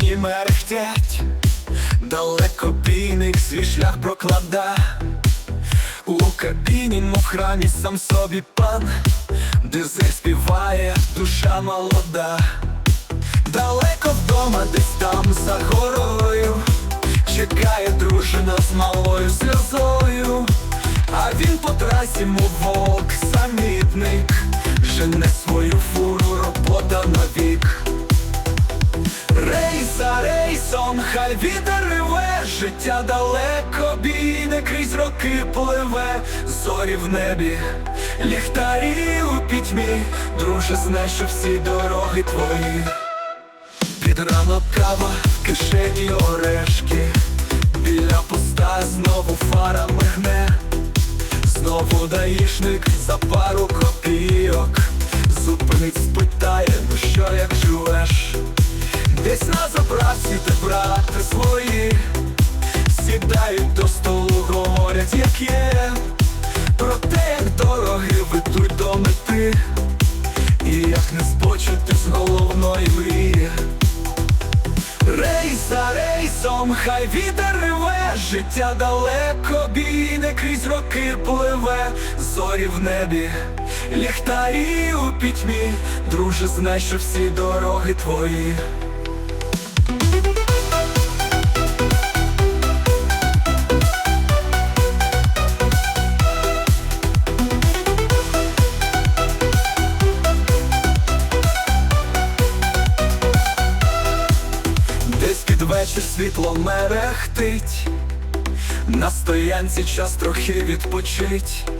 мерехтять, далекобійник свій шлях проклада. У кабіні, мов храмі сам собі пан, де заспіває душа молода. Далеко вдома, десь там за горою, чекає дружина з малою сльозою, а він по трасі, мов вовк, самітник, жене свою фуру, робота навік. За хай вітер реве, життя далеко бійне, крізь роки пливе, зорі в небі, ліхтарі у пітьмі, друже, знай, що всі дороги твої. Під ранок кава, в кишені орешки, біля поста знову фара мигне, знову даїшник за пару копійок, зупинить, спитає, ну що як живеш? Десь на заправці рейсом, хай вітер реве, життя далеко бійне, крізь роки пливе, зорі в небі, ліхтарі у пітьмі, друже, знай, що всі дороги твої. Вечір світло мерехтить, на стоянці час трохи відпочить,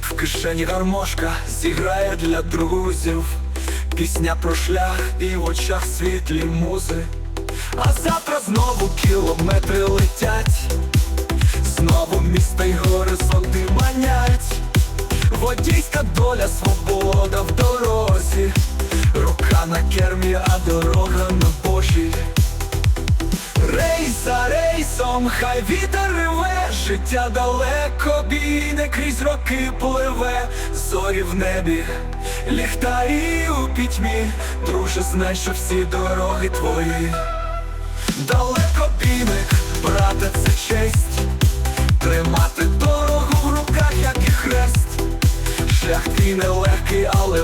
в кишені гармошка зіграє для друзів, пісня про шлях і в очах світлі музи. А завтра знову кілометри летять, знову міста й горизонти манять, водійська доля, свобода в дорозі, рука на кермі, а дорога на божі. Рейс за рейсом, хай вітер реве, життя далеко бійне, крізь роки пливе, зорі в небі, ліхтарі у пітьмі, друже, знай, що всі дороги твої. Далеко бійник, брате, це честь, тримати дорогу в руках, як і хрест. Шлях твій нелегкий, але